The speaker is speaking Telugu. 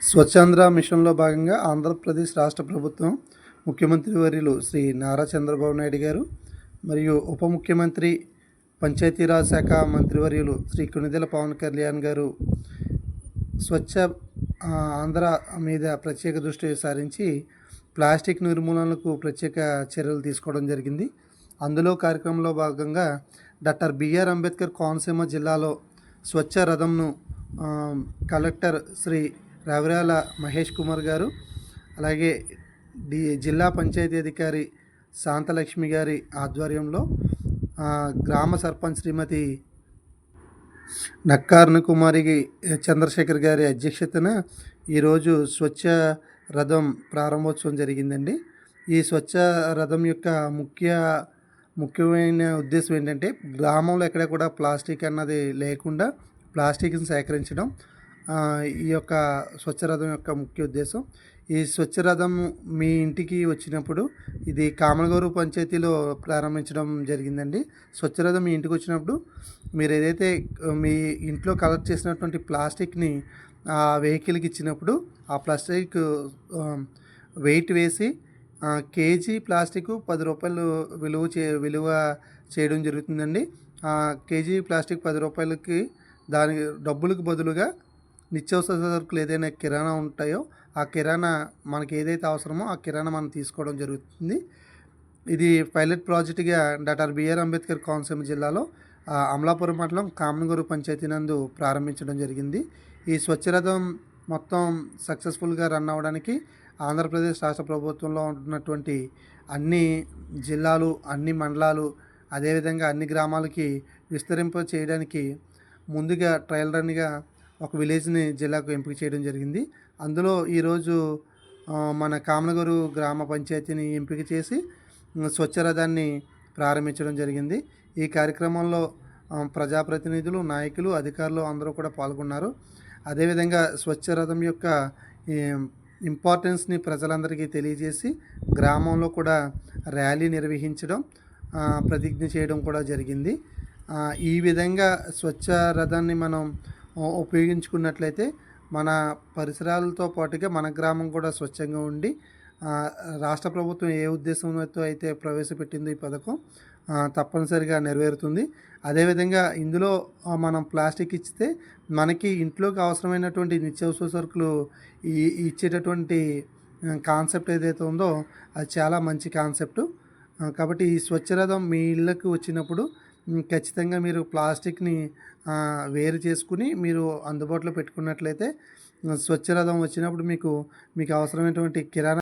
స్వచ్ఛాంధ్ర మిషన్లో భాగంగా ఆంధ్రప్రదేశ్ రాష్ట్ర ప్రభుత్వం ముఖ్యమంత్రి వర్యులు శ్రీ నారా చంద్రబాబు నాయుడు గారు మరియు ఉప ముఖ్యమంత్రి పంచాయతీరాజ్ శాఖ మంత్రివర్యులు శ్రీ కునిదెల పవన్ కళ్యాణ్ గారు స్వచ్ఛ ఆంధ్ర మీద ప్రత్యేక దృష్టి సారించి ప్లాస్టిక్ నిర్మూలనకు ప్రత్యేక చర్యలు తీసుకోవడం జరిగింది. అందులో కార్యక్రమంలో భాగంగా డాక్టర్ బిఆర్ అంబేద్కర్ కోనసీమ జిల్లాలో స్వచ్ఛ రథంను కలెక్టర్ శ్రీ రావిరాల మహేష్ కుమార్ గారు అలాగే డి జిల్లా పంచాయతీ అధికారి శాంతలక్ష్మి గారి ఆధ్వర్యంలో గ్రామ సర్పంచ్ శ్రీమతి నక్కార్ణ కుమారి చంద్రశేఖర్ గారి అధ్యక్షతన ఈరోజు స్వచ్ఛ రథం ప్రారంభోత్సవం జరిగిందండి. ఈ స్వచ్ఛ రథం యొక్క ముఖ్య ముఖ్యమైన ఉద్దేశం ఏంటంటే గ్రామంలో ఎక్కడ కూడా ప్లాస్టిక్ అన్నది లేకుండా ప్లాస్టిక్ని సేకరించడం ఈ యొక్క స్వచ్ఛ రథం యొక్క ముఖ్య ఉద్దేశం. ఈ స్వచ్ఛ రథం మీ ఇంటికి వచ్చినప్పుడు ఇది కామలగూరు పంచాయతీలో ప్రారంభించడం జరిగిందండి. స్వచ్ఛ రథం మీ ఇంటికి వచ్చినప్పుడు మీరు ఏదైతే మీ ఇంట్లో కలెక్ట్ చేసినటువంటి ప్లాస్టిక్ని ఆ వెహికల్కి ఇచ్చినప్పుడు ఆ ప్లాస్టిక్ వెయిట్ వేసి కేజీ ప్లాస్టిక్ పది రూపాయలు విలువ చే విలువ చేయడం జరుగుతుందండి. ఆ కేజీ ప్లాస్టిక్ పది రూపాయలకి దాని డబ్బులకు బదులుగా నిత్యావసర సరుకులు ఏదైనా కిరాణా ఉంటాయో ఆ కిరాణా మనకి ఏదైతే అవసరమో ఆ కిరాణా మనం తీసుకోవడం జరుగుతుంది. ఇది పైలట్ ప్రాజెక్టుగా డాక్టర్ బిఆర్ అంబేద్కర్ కోనసీమ జిల్లాలో ఆ, అమలాపురం మండలం కామనగూరు పంచాయతీ నందు ప్రారంభించడం జరిగింది. ఈ స్వచ్ఛరథం మొత్తం సక్సెస్ఫుల్గా రన్ అవ్వడానికి ఆంధ్రప్రదేశ్ రాష్ట్ర ప్రభుత్వంలో ఉన్నటువంటి అన్ని జిల్లాలు అన్ని మండలాలు అదేవిధంగా అన్ని గ్రామాలకి విస్తరింప చేయడానికి ముందుగా ట్రయల్ రన్గా ఒక విలేజ్ని జిల్లాకు ఎంపిక చేయడం జరిగింది. అందులో ఈరోజు మన కామనగూరు గ్రామ పంచాయతీని ఎంపిక చేసి స్వచ్ఛ రథాన్ని ప్రారంభించడం జరిగింది. ఈ కార్యక్రమంలో ప్రజాప్రతినిధులు నాయకులు అధికారులు అందరూ కూడా పాల్గొన్నారు. అదేవిధంగా స్వచ్ఛ రథం యొక్క ఇంపార్టెన్స్ని ప్రజలందరికీ తెలియజేసి గ్రామంలో కూడా ర్యాలీ నిర్వహించడం ప్రతిజ్ఞ చేయడం కూడా జరిగింది. ఈ విధంగా స్వచ్ఛ రథాన్ని మనం ఉపయోగించుకున్నట్లయితే మన పరిసరాలతో పాటుగా మన గ్రామం కూడా స్వచ్ఛంగా ఉండి రాష్ట్ర ప్రభుత్వం ఏ ఉద్దేశంతో అయితే ప్రవేశపెట్టిందో ఈ పథకం తప్పనిసరిగా నెరవేరుతుంది. అదేవిధంగా ఇందులో మనం ప్లాస్టిక్ ఇచ్చితే మనకి ఇంట్లోకి అవసరమైనటువంటి నిత్యావసర సరుకులు ఈ ఇచ్చేటటువంటి కాన్సెప్ట్ ఏదైతే ఉందో అది చాలా మంచి కాన్సెప్ట్. కాబట్టి ఈ స్వచ్ఛరథం మీ ఇళ్ళకు వచ్చినప్పుడు ఖచ్చితంగా మీరు ప్లాస్టిక్ని వేరు చేసుకుని మీరు అందుబాటులో పెట్టుకున్నట్లయితే స్వచ్ఛరథం వచ్చినప్పుడు మీకు మీకు అవసరమైనటువంటి కిరాణా